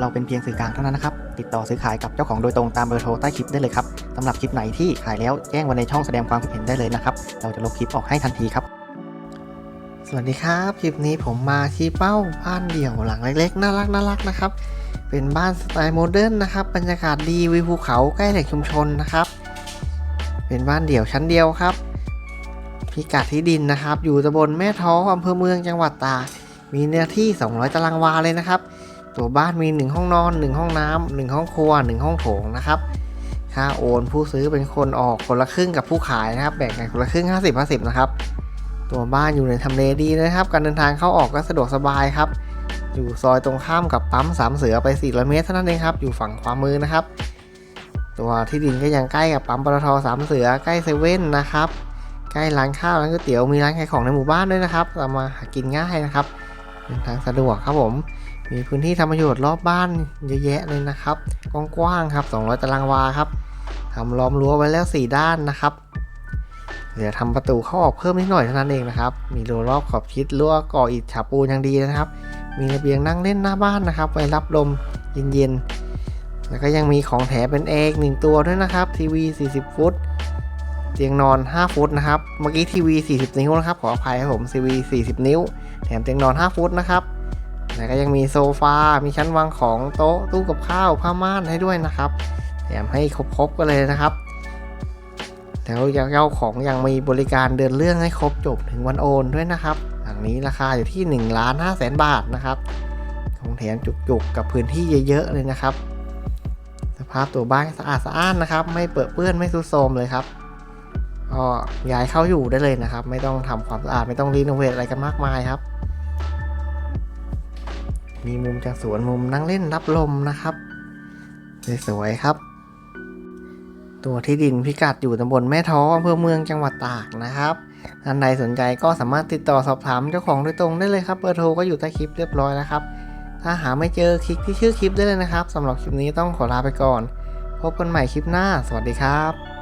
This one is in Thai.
เราเป็นเพียงสื่อกลางเท่านั้นนะครับ ติดต่อซื้อขายกับเจ้าของโดยตรงตามเบอร์โทรใต้คลิปได้เลยครับสำหรับคลิปไหนที่ขายแล้วแจ้งไว้ในช่องแสดงความคิดเห็นได้เลยนะครับ เราจะลบคลิปออกให้ทันทีครับ สวัสดีครับ คลิปนี้ผมมาที่เป้าบ้านเดี่ยวหลังเล็กๆ น่ารักน่ารักนะครับ เป็นบ้านสไตล์โมเดิร์นนะครับ บรรยากาศดีวิวภูเขาใกล้แหล่งชุมชนนะครับ เป็นบ้านเดี่ยวชั้นเดียวครับ พิกัดที่ดินนะครับ อยู่ตำบลแม่ท้ออำเภอเมืองจังหวัดตาก มีเนื้อที่ 200 ตารางวาเลยนะครับ ตัวบ้านมี 1 ห้องนอน 1 ห้องน้ำ1ห้องครัว 1 ห้องโถงนะครับ ค่าโอนผู้ซื้อเป็นคนออกคนละครึ่งกับผู้ขายนะครับ แบ่งกันคนละครึ่ง 50 50 นะครับ ตัวบ้านอยู่ในทำเลดีนะครับ การเดินทางเข้าออกก็สะดวกสบายครับ อยู่ซอยตรงข้ามกับปั๊มสามเสือไป400เมตรเท่านั้นเองครับ อยู่ฝั่งขวามือนะครับ ตัวที่ดินก็ยังใกล้กับปั๊มปตทสามเสือใกล้เซเว่นนะครับ ใกล้ร้านข้าวร้านก๋วยเตี๋ยวมีร้านขายของในหมู่บ้านด้วยนะครับสามารถหากินง่ายนะครับ เดินทางสะดวกครับผม มีพื้นที่ทำประโยชน์รอบบ้านเยอะแยะเลยนะครับกว้างๆครับ 200 ตารางวาครับทำล้อมรั้วไว้แล้ว 4 ด้านนะครับเหลือทำประตูเข้าออกเพิ่มนิดหน่อยเท่านั้นเองนะครับ มีรั้วรอบขอบชิดรั้วก่ออิฐฉาบปูนอย่างดีนะครับ มีระเบียงนั่งเล่นหน้าบ้านนะครับ ไว้รับลมเย็นๆ แล้วก็ยังมีของแถมเป็นเอกหนึ่งตัวด้วยนะครับ ทีวี 40 ฟุต เตียงนอน 5 ฟุตนะครับ เมื่อกี้ทีวี 40 นิ้วนะครับ ขออภัยครับผมทีวี 40 นิ้ว แถมเตียงนอน 5 ฟุตนะครับแล้วก็ยังมีโซฟา มีชั้นวางของโต๊ะ ตู้กับข้าว ผ้าม่านให้ด้วยนะครับ แถมให้ครบๆกันเลยนะครับ แล้วยังเจ้าของยังมีบริการเดินเรื่องให้ครบจบถึงวันโอนด้วยนะครับหลังนี้ราคาอยู่ที่ 1 ล้าน5แสนบาทนะครับของแถมจุกๆกับพื้นที่เยอะๆเลยนะครับ สภาพตัวบ้านสะอาดสะอ้านนะครับ ไม่เปื้อนเปื้อนไม่ซุดโทรมเลยครับ ก็ย้ายเข้าอยู่ได้เลยนะครับ ไม่ต้องทำความสะอาดไม่ต้องรีโนเวทอะไรกันมากมายครับ มีมุมจากสวนมุมนั่งเล่นรับลมนะครับสวยๆครับ ตัวที่ดินพิกัดอยู่ตำบลแม่ท้ออำเภอเมืองจังหวัดตากนะครับท่านใดสนใจก็สามารถติดต่อสอบถามเจ้าของโดยตรงได้เลยครับเบอร์โทรก็อยู่ใต้คลิปเรียบร้อยแล้วครับ ถ้าหาไม่เจอคลิกที่ชื่อคลิปได้เลยนะครับสำหรับคลิปนี้ต้องขอลาไปก่อน พบกันใหม่คลิปหน้า สวัสดีครับ